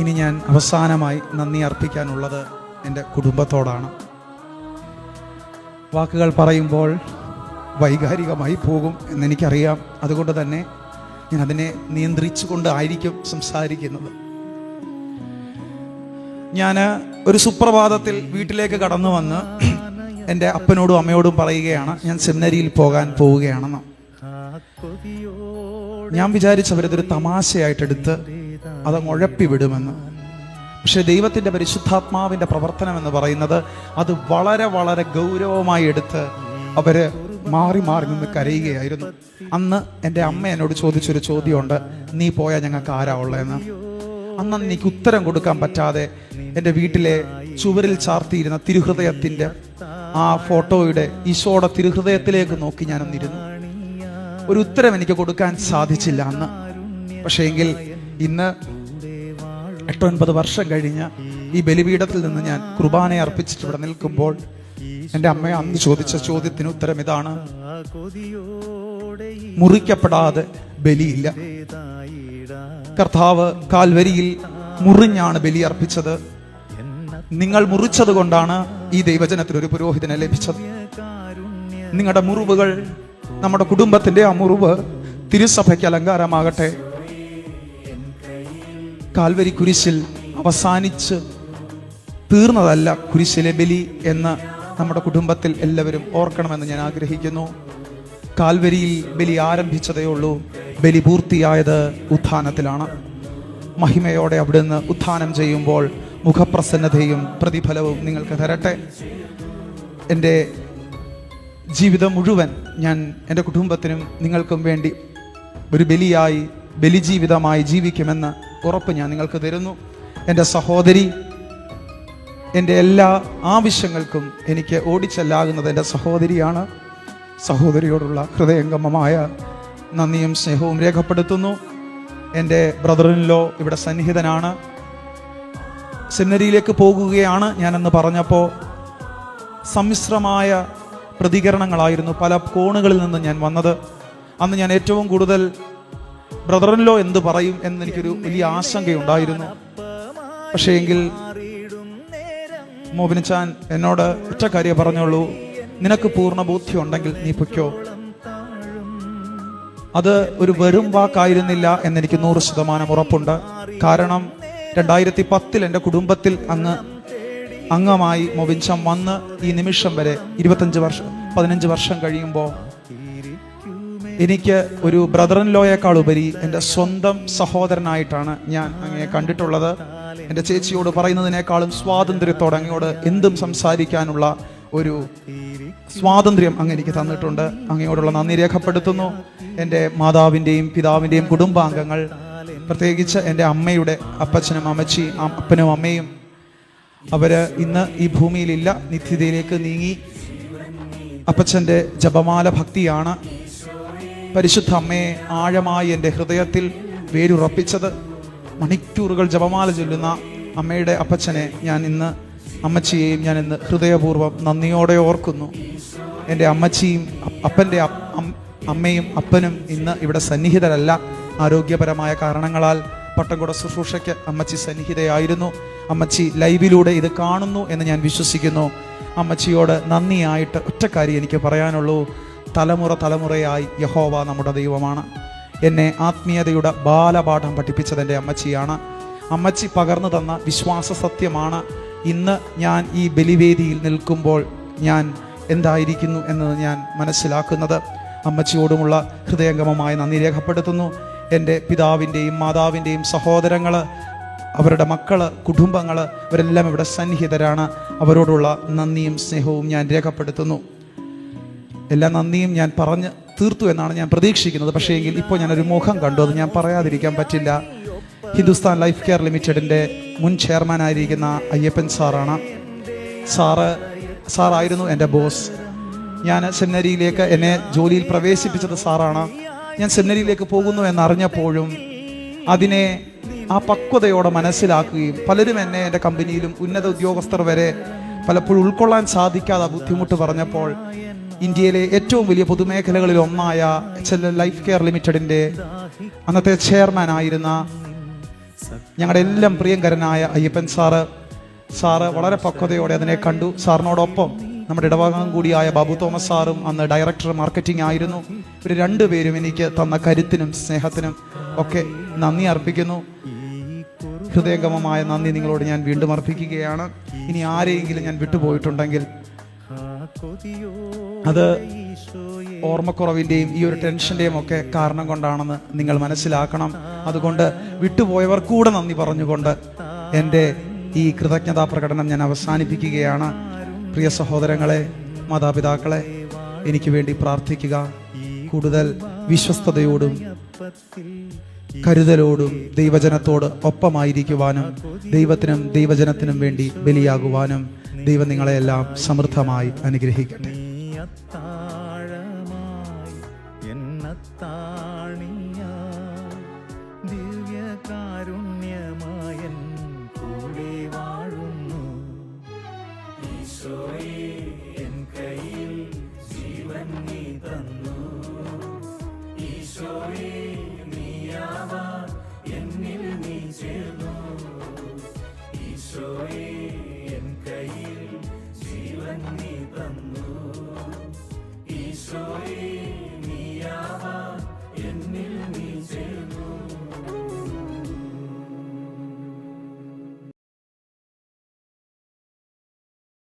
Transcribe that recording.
ഇനി ഞാൻ അവസാനമായി നന്ദി അർപ്പിക്കാനുള്ളത് എന്റെ കുടുംബത്തോടാണ്. വാക്കുകൾ പറയുമ്പോൾ വൈകാരികമായി പോകും എന്നെനിക്കറിയാം. അതുകൊണ്ട് തന്നെ ഞാൻ അതിനെ നിയന്ത്രിച്ചുകൊണ്ട് ആയിരിക്കും സംസാരിക്കുന്നത്. ഞാൻ ഒരു സുപ്രഭാതത്തിൽ വീട്ടിലേക്ക് കടന്നു വന്ന് എന്റെ അപ്പനോടും അമ്മയോടും പറയുകയാണ് ഞാൻ സെമിനരിയിൽ പോകാൻ പോവുകയാണെന്ന്. ഞാൻ വിചാരിച്ചവരതൊരു തമാശയായിട്ടെടുത്ത് അത് ഉഴപ്പി വിടുമെന്ന് പക്ഷെ ദൈവത്തിന്റെ പരിശുദ്ധാത്മാവിന്റെ പ്രവർത്തനം എന്ന് പറയുന്നത് അത് വളരെ വളരെ ഗൗരവമായി എടുത്ത് അവർ മാറി മാറി നിന്ന് കരയുകയായിരുന്നു. അന്ന് എന്റെ അമ്മ എന്നോട് ചോദിച്ചൊരു ചോദ്യമുണ്ട് നീ പോയാൽ ഞങ്ങൾക്ക് ആരാ ഉള്ളതെന്ന്? അന്ന് എനിക്ക് ഉത്തരം കൊടുക്കാൻ പറ്റാതെ എന്റെ വീട്ടിലെ ചുവരിൽ ചാർത്തിയിരുന്ന തിരുഹൃദയത്തിന്റെ ആ ഫോട്ടോയുടെ ഈശോയുടെ തിരുഹൃദയത്തിലേക്ക് നോക്കി ഞാനൊന്നിരുന്നു. ഒരു ഉത്തരം എനിക്ക് കൊടുക്കാൻ സാധിച്ചില്ല അന്ന്. പക്ഷേ എങ്കിൽ ഇന്ന് എട്ടൊൻപത് വർഷം കഴിഞ്ഞ് ഈ ബലിപീഠത്തിൽ നിന്ന് ഞാൻ കുർബാന അർപ്പിച്ചിട്ട് ഇവിടെ നിൽക്കുമ്പോൾ എന്റെ അമ്മ അന്ന് ചോദിച്ച ചോദ്യത്തിന് ഉത്തരം ഇതാണ്. മുറിക്കപ്പെടാതെ ബലിയില്ല. കർത്താവ് കാൽവരിയിൽ മുറിഞ്ഞാണ് ബലി അർപ്പിച്ചത്. നിങ്ങൾ മുറിച്ചത് കൊണ്ടാണ് ഈ ദൈവജനത്തിന് ഒരു പുരോഹിതനെ ലഭിച്ചത്. നിങ്ങളുടെ മുറിവുകൾ നമ്മുടെ കുടുംബത്തിന്റെ ആ മുറിവ് തിരുസഭയ്ക്ക് അലങ്കാരമാകട്ടെ. കാൽവരി കുരിശിൽ അവസാനിച്ച് തീർന്നതല്ല കുരിശിലെ ബലി എന്ന് നമ്മുടെ കുടുംബത്തിൽ എല്ലാവരും ഓർക്കണമെന്ന് ഞാൻ ആഗ്രഹിക്കുന്നു. കാൽവരിയിൽ ബലി ആരംഭിച്ചതേ ഉള്ളൂ. ബലി പൂർത്തിയായത് ഉത്ഥാനത്തിലാണ്. മഹിമയോടെ അവിടുന്ന് ഉത്ഥാനം ചെയ്യുമ്പോൾ മുഖപ്രസന്നതയും പ്രതിഫലവും നിങ്ങൾക്ക് തരട്ടെ. എന്റെ ജീവിതം മുഴുവൻ ഞാൻ എന്റെ കുടുംബത്തിനും നിങ്ങൾക്കും വേണ്ടി ഒരു ബലിയായി ബലിജീവിതമായി ജീവിക്കുമെന്ന് ഉറപ്പ് ഞാൻ നിങ്ങൾക്ക് തരുന്നു. എന്റെ സഹോദരി എന്റെ എല്ലാ ആവശ്യങ്ങൾക്കും എനിക്ക് ഓടിച്ചെല്ലാകുന്നത് എന്റെ സഹോദരിയാണ്. സഹോദരിയോടുള്ള ഹൃദയംഗമമായ നന്ദിയും സ്നേഹവും രേഖപ്പെടുത്തുന്നു. എന്റെ ബ്രദറിനിലോ ഇവിടെ സന്നിഹിതനാണ്. സെമിനറിയിലേക്ക് പോകുകയാണ് ഞാനെന്ന് പറഞ്ഞപ്പോൾ സമ്മിശ്രമായ പ്രതികരണങ്ങളായിരുന്നു പല കോണുകളിൽ നിന്ന് ഞാൻ വന്നത്. അന്ന് ഞാൻ ഏറ്റവും കൂടുതൽ ബ്രദറിനിലോ എന്ത് പറയും എന്ന് എനിക്കൊരു വലിയ ആശങ്കയുണ്ടായിരുന്നു. പക്ഷേ എങ്കിൽ മോബിനിച്ചാൻ എന്നോട് ഒറ്റ കാര്യം പറഞ്ഞോളൂ നിനക്ക് പൂർണ ബോധ്യം ഉണ്ടെങ്കിൽ നീ പൊയ്ക്കോ. അത് ഒരു വെറും വാക്കായിരുന്നില്ല എന്നെനിക്ക് നൂറ് ശതമാനം ഉറപ്പുണ്ട്. കാരണം രണ്ടായിരത്തി പത്തിൽ എന്റെ കുടുംബത്തിൽ അങ്ങ് അംഗമായി മൊബിൻചം വന്ന് ഈ നിമിഷം വരെ ഇരുപത്തഞ്ച് വർഷം പതിനഞ്ച് വർഷം കഴിയുമ്പോൾ എനിക്ക് ഒരു ബ്രദർ ഇൻ ലോയേക്കാൾ ഉപരി എന്റെ സ്വന്തം സഹോദരനായിട്ടാണ് ഞാൻ അങ്ങയെ കണ്ടിട്ടുള്ളത്. എന്റെ ചേച്ചിയോട് പറയുന്നതിനേക്കാളും സ്വാതന്ത്ര്യത്തോടെ അങ്ങയോട് എന്തും സംസാരിക്കാനുള്ള ഒരു സ്വാതന്ത്ര്യം അങ്ങ് എനിക്ക് തന്നിട്ടുണ്ട്. അങ്ങയോടുള്ള നന്ദി രേഖപ്പെടുത്തുന്നു. എന്റെ മാതാവിന്റെയും പിതാവിന്റെയും കുടുംബാംഗങ്ങൾ പ്രത്യേകിച്ച് എന്റെ അമ്മയുടെ അപ്പച്ചനും അമ്മച്ചി അപ്പനും അമ്മയും അവർ ഇന്ന് ഈ ഭൂമിയിലില്ല നിത്യതയിലേക്ക് നീങ്ങി. അപ്പച്ചന്റെ ജപമാല ഭക്തിയാണ്. പരിശുദ്ധ അമ്മയെ ആഴമായി എന്റെ ഹൃദയത്തിൽ വേരുറപ്പിച്ചത് മണിക്കൂറുകൾ ജപമാല ചൊല്ലുന്ന അമ്മയുടെ അപ്പച്ചനെ ഞാൻ ഇന്ന് അമ്മച്ചിയെയും ഞാൻ ഇന്ന് ഹൃദയപൂർവം നന്ദിയോടെ ഓർക്കുന്നു. എന്റെ അമ്മച്ചിയും അപ്പന്റെ അമ്മയും അപ്പനും ഇന്ന് ഇവിടെ സന്നിഹിതരല്ല. ആരോഗ്യപരമായ കാരണങ്ങളാൽ പട്ടംകുട ശുശ്രൂഷയ്ക്ക് അമ്മച്ചി സന്നിഹിതയായിരുന്നു. അമ്മച്ചി ലൈവിലൂടെ ഇത് കാണുന്നു എന്ന് ഞാൻ വിശ്വസിക്കുന്നു. അമ്മച്ചിയോട് നന്ദിയായിട്ട് ഒറ്റക്കാരി എനിക്ക് പറയാനുള്ളൂ. തലമുറ തലമുറയായി യഹോവ നമ്മുടെ ദൈവമാണ്. എന്നെ ആത്മീയതയുടെ ബാലപാഠം പഠിപ്പിച്ചത് എന്റെ അമ്മച്ചിയാണ്. അമ്മച്ചി പകർന്നു തന്ന വിശ്വാസ സത്യമാണ്. ഇന്ന് ഞാൻ ഈ ബലിവേദിയിൽ നിൽക്കുമ്പോൾ ഞാൻ എന്തായിരിക്കുന്നു എന്നത് ഞാൻ മനസ്സിലാക്കുന്നത്. അമ്മച്ചിയോടുമുള്ള ഹൃദയംഗമമായി നന്ദി രേഖപ്പെടുത്തുന്നു. എന്റെ പിതാവിന്റെയും മാതാവിന്റെയും സഹോദരങ്ങൾ അവരുടെ മക്കൾ കുടുംബങ്ങൾ ഇവരെല്ലാം ഇവിടെ സന്നിഹിതരാണ്. അവരോടുള്ള നന്ദിയും സ്നേഹവും ഞാൻ രേഖപ്പെടുത്തുന്നു. എല്ലാ നന്ദിയും ഞാൻ പറഞ്ഞ് തീർത്തു എന്നാണ് ഞാൻ പ്രതീക്ഷിക്കുന്നത്. പക്ഷേ എങ്കിൽ ഇപ്പോൾ ഞാനൊരു മുഖം കണ്ടു. അത് ഞാൻ പറയാതിരിക്കാൻ പറ്റില്ല. ഹിന്ദുസ്ഥാൻ ലൈഫ് കെയർ ലിമിറ്റഡിന്റെ മുൻ ചെയർമാൻ ആയിരിക്കുന്ന അയ്യപ്പൻ സാറാണ്. സാറ് സാറായിരുന്നു എന്റെ ബോസ്. ഞാൻ സെമിനറിയിലേക്ക് എന്നെ ജോലിയിൽ പ്രവേശിപ്പിച്ചത് സാറാണ്. ഞാൻ സെമിനറിയിലേക്ക് പോകുന്നു എന്നറിഞ്ഞപ്പോഴും അതിനെ ആ പക്വതയോടെ മനസ്സിലാക്കുകയും പലരും എന്നെ എന്റെ കമ്പനിയിലും ഉന്നത ഉദ്യോഗസ്ഥർ വരെ പലപ്പോഴും ഉൾക്കൊള്ളാൻ സാധിക്കാതെ ബുദ്ധിമുട്ട് പറഞ്ഞപ്പോൾ ഇന്ത്യയിലെ ഏറ്റവും വലിയ പൊതുമേഖലകളിൽ ഒന്നായ എച്ച് എൽ ലൈഫ് കെയർ ലിമിറ്റഡിന്റെ അന്നത്തെ ചെയർമാൻ ആയിരുന്ന ഞങ്ങളുടെ എല്ലാം പ്രിയങ്കരനായ അയ്യപ്പൻ സാറ്. സാറ് വളരെ പക്വതയോടെ അതിനെ കണ്ടു. സാറിനോടൊപ്പം നമ്മുടെ ഇടവകം കൂടിയായ ബാബു തോമസ് സാറും അന്ന് ഡയറക്ടർ മാർക്കറ്റിംഗ് ആയിരുന്നു. ഇവർ രണ്ടുപേരും എനിക്ക് തന്ന കരുത്തിനും സ്നേഹത്തിനും ഒക്കെ നന്ദി അർപ്പിക്കുന്നു. ഹൃദയംഗമമായ നന്ദി നിങ്ങളോട് ഞാൻ വീണ്ടും അർപ്പിക്കുകയാണ്. ഇനി ആരെയെങ്കിലും ഞാൻ വിട്ടുപോയിട്ടുണ്ടെങ്കിൽ അത് ഓർമ്മക്കുറവിന്റെയും ഈ ഒരു ടെൻഷന്റെയും ഒക്കെ കാരണം കൊണ്ടാണെന്ന് നിങ്ങൾ മനസ്സിലാക്കണം. അതുകൊണ്ട് വിട്ടുപോയവർ കൂടെ നന്ദി പറഞ്ഞുകൊണ്ട് എന്റെ ഈ കൃതജ്ഞതാ പ്രകടനം ഞാൻ അവസാനിപ്പിക്കുകയാണ്. പ്രിയ സഹോദരങ്ങളെ മാതാപിതാക്കളെ എനിക്ക് വേണ്ടി പ്രാർത്ഥിക്കുക. കൂടുതൽ വിശ്വസ്തയോടും കരുതലോടും ദൈവജനത്തോട് ഒപ്പമായിരിക്കുവാനും ദൈവത്തിനും ദൈവജനത്തിനും വേണ്ടി ബലിയാകുവാനും ദൈവം നിങ്ങളെല്ലാം സമൃദ്ധമായി അനുഗ്രഹിക്കട്ടെ. ദിവ്യകാരുണ്യമായൻ കൂടെ വാഴുന്നു. ഈശോയെ എൻ കയ്യിൽ ജീവൻ നീ തന്നു. ഈശോയെ നീയാവാൻ എന്നിൽ നീ ചേർന്നു. ഈശോയെ joy